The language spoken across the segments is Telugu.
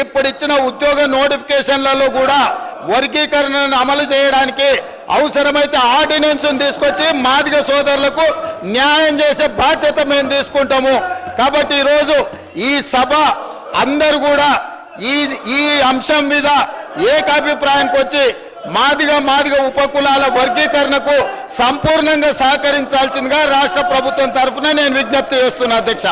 ఇప్పుడు ఇచ్చిన ఉద్యోగ నోటిఫికేషన్లలో కూడా వర్గీకరణను అమలు చేయడానికి అవసరమైతే ఆర్డినెన్స్ తీసుకొచ్చి మాదిగ సోదరులకు న్యాయం చేసే బాధ్యత మేము తీసుకుంటాము. కాబట్టి ఈరోజు ఈ సభ అందరూ కూడా ఈ ఈ అంశం మీద ఏకాభిప్రాయానికి వచ్చి మాదిగ మాదిగ ఉపకులాల వర్గీకరణకు సంపూర్ణంగా సహకరించాల్సిందిగా రాష్ట్ర ప్రభుత్వం తరఫున నేను విజ్ఞప్తి చేస్తున్నా అధ్యక్ష.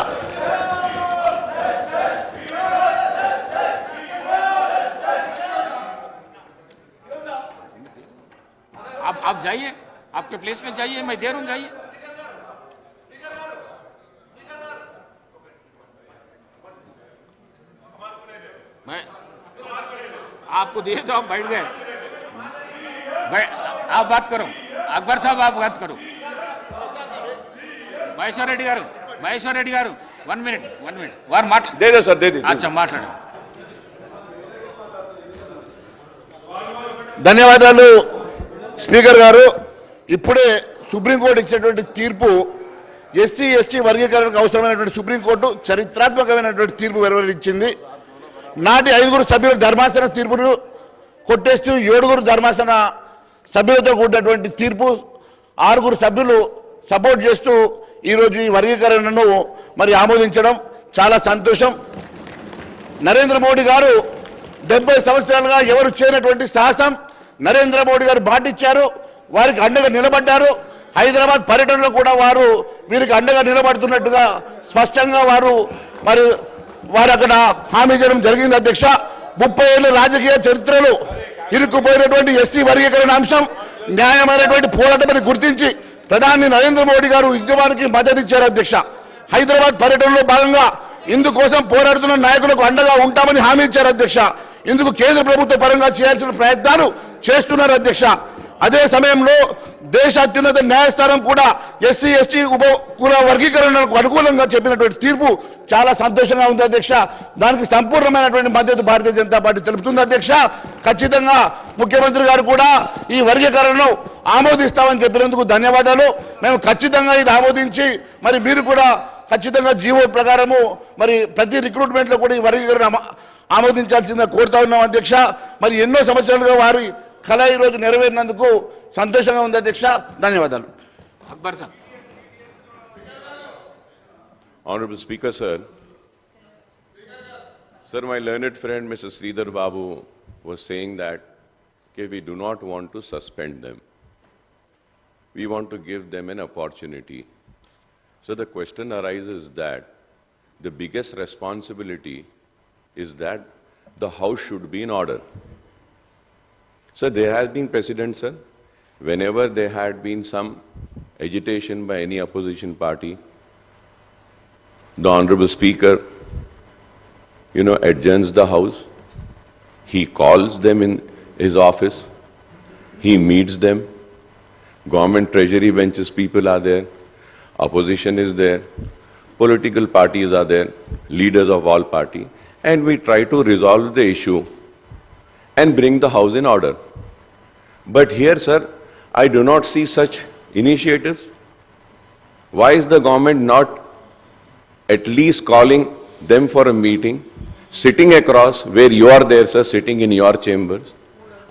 आप आप जाइए आपके प्लेस में जाइए मैं दे रहा हूँ जाइए मैं आपको दिए तो आप बैठ गए बै- आप बात करो अकबर साहब आप बात करो మహేశ్వర్ రెడ్డి గారు మహేశ్వర్ రెడ్డి గారు వన్ మినిట్ వన్ మినిట్ వారు మాట్లా दे दे सर दे दे అచ్చా మాట్లాడు ధన్యవాదాలు స్పీకర్ గారు ఇప్పుడే సుప్రీంకోర్టు ఇచ్చినటువంటి తీర్పు ఎస్సీ ఎస్టీ వర్గీకరణకు అవసరమైనటువంటి సుప్రీంకోర్టు చరిత్రాత్మకమైనటువంటి తీర్పు వెలువరించింది. నాటి ఐదుగురు సభ్యుల ధర్మాసన తీర్పును కొట్టేస్తూ ఏడుగురు ధర్మాసన సభ్యులతో కూడినటువంటి తీర్పు ఆరుగురు సభ్యులు సపోర్ట్ చేస్తూ ఈరోజు ఈ వర్గీకరణను మరి ఆమోదించడం చాలా సంతోషం. నరేంద్ర మోడీ గారు డెబ్బై సంవత్సరాలుగా ఎవరు చేయనటువంటి సాహసం నరేంద్ర మోడీ గారు బాటిచ్చారు వారికి అండగా నిలబడ్డారు. హైదరాబాద్ పర్యటనలో కూడా వారు వీరికి అండగా నిలబడుతున్నట్టుగా స్పష్టంగా వారు మరి వారు అక్కడ హామీ చేయడం జరిగింది అధ్యక్ష. ముప్పై ఏళ్ళ రాజకీయ చరిత్రలో ఇరుక్కుపోయినటువంటి ఎస్సీ వర్గీకరణ అంశం న్యాయమైనటువంటి పోరాటమని గుర్తించి ప్రధాని నరేంద్ర మోడీ గారు ఉద్యమానికి మద్దతు ఇచ్చారు అధ్యక్ష. హైదరాబాద్ పర్యటనలో భాగంగా ఇందుకోసం పోరాడుతున్న నాయకులకు అండగా ఉంటామని హామీ ఇచ్చారు అధ్యక్ష. ఇందుకు కేంద్ర ప్రభుత్వ పరంగా చేయాల్సిన ప్రయత్నాలు చేస్తున్నారు అధ్యక్ష? అదే సమయంలో దేశ అత్యున్నత న్యాయస్థానం కూడా ఎస్సీ ఎస్టీ ఉప కుల వర్గీకరణకు అనుకూలంగా చెప్పినటువంటి తీర్పు చాలా సంతోషంగా ఉంది అధ్యక్ష. దానికి సంపూర్ణమైనటువంటి మద్దతు భారతీయ జనతా పార్టీ తెలుపుతుంది అధ్యక్ష. ఖచ్చితంగా ముఖ్యమంత్రి గారు కూడా ఈ వర్గీకరణను ఆమోదిస్తామని చెప్పినందుకు ధన్యవాదాలు. మేము ఖచ్చితంగా ఇది ఆమోదించి మరి మీరు కూడా ఖచ్చితంగా జీవో ప్రకారము మరి ప్రతి రిక్రూట్మెంట్లో కూడా ఈ వర్గీకరణ ఆమోదించాల్సిందిగా కోరుతా ఉన్నాం అధ్యక్ష మరి ఎన్నో సంవత్సరాలుగా వారి కళ ఈరోజు నెరవేరినందుకు సంతోషంగా ఉంది అధ్యక్ష ధన్యవాదాలు అక్బర్ సాబ్ Honorable Speaker, sir. Sir, my learned friend, Mr. Sridhar Babu, was saying that okay, we do not want to suspend them. We want to give them an opportunity. So the question arises that the biggest responsibility is that the House should be in order. So there has been precedent, sir. Whenever there had been some agitation by any opposition party, the Honorable Speaker, you know, adjourns the House. He calls them in his office. He meets them. Government treasury benches people are there. Opposition is there. Political parties are there. Leaders of all party. And we try to resolve the issue and bring the House in order. But here, sir, I do not see such initiatives. Why is the government not at least calling them for a meeting, sitting across where you are there, sir, sitting in your chambers,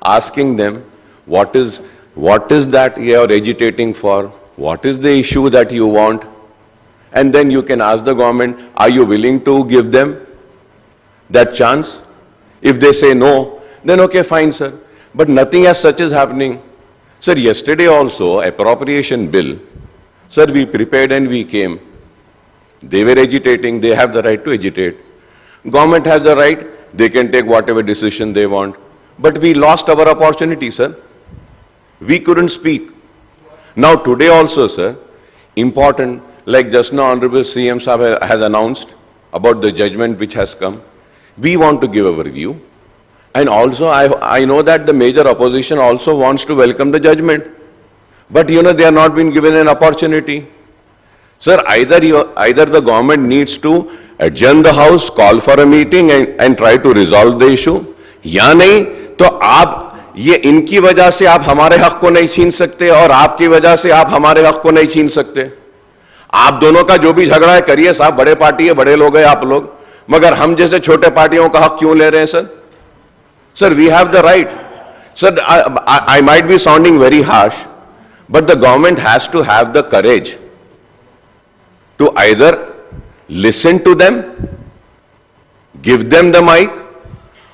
asking them what is, what is that you are agitating for, what is the issue that you want, and then you can ask the government, are you willing to give them that chance? If they say no, then okay, fine, sir. But nothing as such is happening. Sir, yesterday also, appropriation bill, sir, we prepared and we came. They were agitating, they have the right to agitate. Government has the right, they can take whatever decision they want. But we lost our opportunity, sir. We couldn't speak. Now today also, sir, important, like just now Honorable CM Sahib has announced about the judgment which has come. We want to give our view. And also, I, I know that the major opposition also wants to welcome the judgment. But you know, they are not being given an opportunity. Sir, either you, either the government needs to adjourn the house, call for a meeting and, and try to resolve the issue, या नहीं तो आप ये इनकी वजह से आप हमारे हक को नहीं छीन सकते और आपकी वजह से आप हमारे हक को नहीं छीन सकते आप दोनों का जो भी झगड़ा है करिए साहब बड़े पार्टी है बड़े लोग हैं आप लोग मगर हम जैसे छोटे पार्टियों का हक क्यों ले रहे हैं, sir? Sir we have the right sir I might be sounding very harsh but the government has to have the courage to either listen to them give them the mic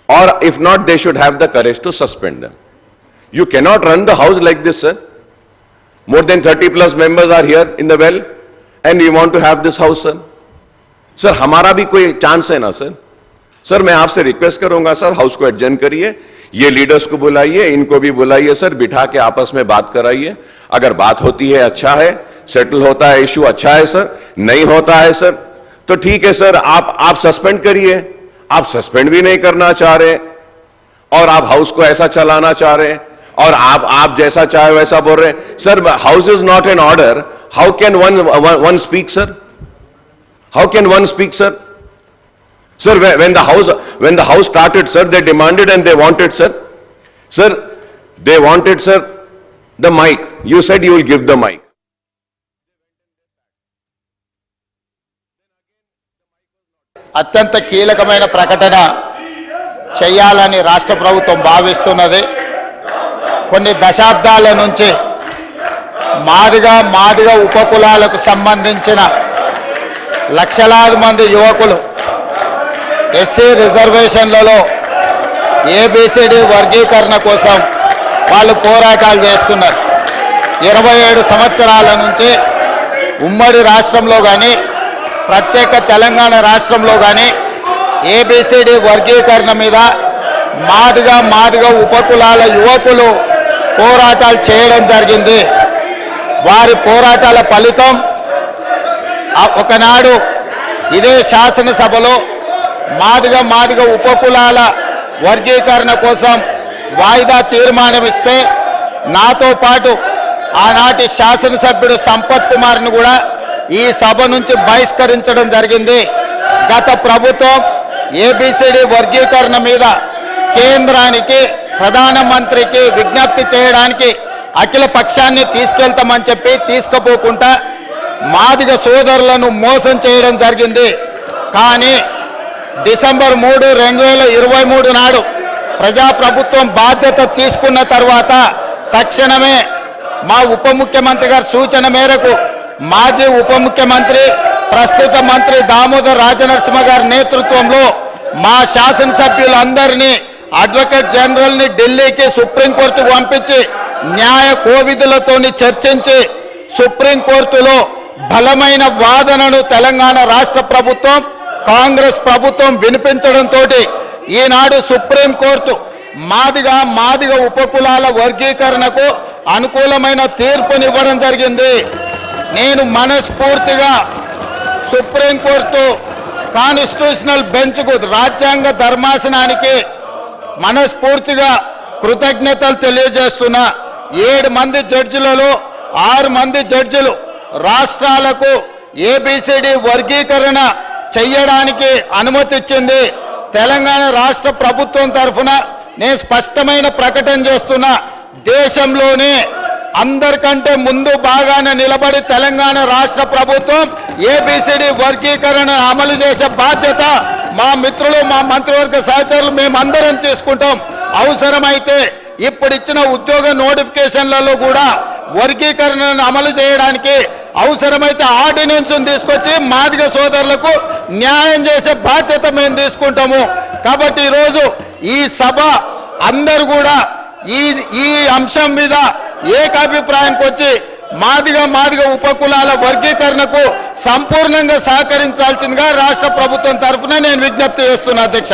और if not they should have the courage to suspend them you cannot run the house like this sir more than thirty plus members are here in the well and you want to have this house sir sir हमारा भी कोई चांस है ना सर सर मैं आपसे रिक्वेस्ट करूँगा सर हाउस को एडजन करिए। ये लीडर्स को बुलाइए, इनको भी बुलाइए सर बिठा के आपस में बात कराइए। अगर बात होती है अच्छा है। सेटल होता है इश्यू अच्छा है सर नहीं होता है सर तो ठीक है सर आप आप सस्पेंड करिए। आप सस्पेंड भी नहीं करना चाह रहे। और आप हाउस को ऐसा चलाना चाह रहे। और आप आप जैसा चाहे वैसा बोल रहे। Sir house is not in order how can one one speak sir how can one speak sir sir when the house when the house started sir they demanded and they wanted sir sir they wanted sir the mic you said you will give the mic అత్యంత కీలకమైన ప్రకటన చేయాలని రాష్ట్ర ప్రభుత్వం భావిస్తున్నది. కొన్ని దశాబ్దాల నుంచి మాదిగా మాదిగా ఉపకులాలకు సంబంధించిన లక్షలాది మంది యువకులు ఎస్సీ రిజర్వేషన్లలో ఏబిసిడి వర్గీకరణ కోసం వాళ్ళు పోరాటాలు చేస్తున్నారు. ఇరవై ఏడు సంవత్సరాల నుంచి ఉమ్మడి రాష్ట్రంలో కానీ ప్రత్యేక తెలంగాణ రాష్ట్రంలో కానీ ఏబిసిడి వర్గీకరణ మీద మాదిగా మాదిగా ఉపకులాల యువకులు పోరాటాలు చేయడం జరిగింది. వారి పోరాటాల ఫలితం ఒకనాడు ఇదే శాసనసభలో మాదిగ మాదిగ ఉపకులాల వర్గీకరణ కోసం వాయిదా తీర్మానం ఇస్తే నాతో పాటు ఆనాటి శాసనసభ్యుడు సంపత్ కుమార్ను కూడా ఈ సభ నుంచి బహిష్కరించడం జరిగింది. గత ప్రభుత్వం ఏబిసిడి వర్గీకరణ మీద కేంద్రానికి ప్రధానమంత్రికి విజ్ఞప్తి చేయడానికి అఖిల పక్షాన్ని తీసుకెళ్తామని చెప్పి తీసుకుపోకుండా మాదిగ సోదరులను మోసం చేయడం జరిగింది. కానీ డిసెంబర్ మూడు రెండు వేల ఇరవై మూడు నాడు ప్రజాప్రభుత్వం బాధ్యత తీసుకున్న తర్వాత తక్షణమే మా ఉప ముఖ్యమంత్రి గారి సూచన మేరకు మాజీ ఉప ముఖ్యమంత్రి ప్రస్తుత మంత్రి దామోదర్ రాజనరసింహ గారి నేతృత్వంలో మా శాసనసభ్యులందరినీ అడ్వకేట్ జనరల్ని ఢిల్లీకి సుప్రీంకోర్టుకు పంపించి న్యాయ కోవిధులతోని చర్చించి సుప్రీంకోర్టులో బలమైన వాదనను తెలంగాణ రాష్ట్ర ప్రభుత్వం కాంగ్రెస్ ప్రభుత్వం వినిపించడంతో ఈనాడు సుప్రీంకోర్టు మాదిగా మాదిగ ఉపకులాల వర్గీకరణకు అనుకూలమైన తీర్పునివ్వడం జరిగింది. నేను మనస్ఫూర్తిగా సుప్రీంకోర్టు కాన్స్టిట్యూషనల్ బెంచ్కు రాజ్యాంగ ధర్మాసనానికి మనస్ఫూర్తిగా కృతజ్ఞతలు తెలియజేస్తున్నా. ఏడు మంది జడ్జిలలో ఆరు మంది జడ్జిలు రాష్ట్రాలకు ఏబిసిడి వర్గీకరణ చెయ్యడానికి అనుమతిచ్చింది. తెలంగాణ రాష్ట్ర ప్రభుత్వం తరఫున నేను స్పష్టమైన ప్రకటన చేస్తున్నా. దేశంలోనే అందరికంటే ముందు బాగానే నిలబడి తెలంగాణ రాష్ట్ర ప్రభుత్వం ఏబిసిడి వర్గీకరణ అమలు చేసే బాధ్యత మా మిత్రులు మా మంత్రివర్గ సహచరులు మేమందరం తీసుకుంటాం. అవసరమైతే ఇప్పుడు ఇచ్చిన ఉద్యోగ నోటిఫికేషన్లలో కూడా వర్గీకరణను అమలు చేయడానికి అవసరమైతే ఆర్డినెన్స్ తీసుకొచ్చి మాదిగ సోదరులకు న్యాయం చేసే బాధ్యత మేము తీసుకుంటాము. కాబట్టి ఈరోజు ఈ సభ అందరు కూడా ఈ ఈ అంశం మీద ఏకాభిప్రాయంకి వచ్చి మాదిగ మాదిగ ఉపకులాల వర్గీకరణకు సంపూర్ణంగా సహకరించాల్సిందిగా రాష్ట్ర ప్రభుత్వం తరఫున నేను విజ్ఞప్తి చేస్తున్నా అధ్యక్ష.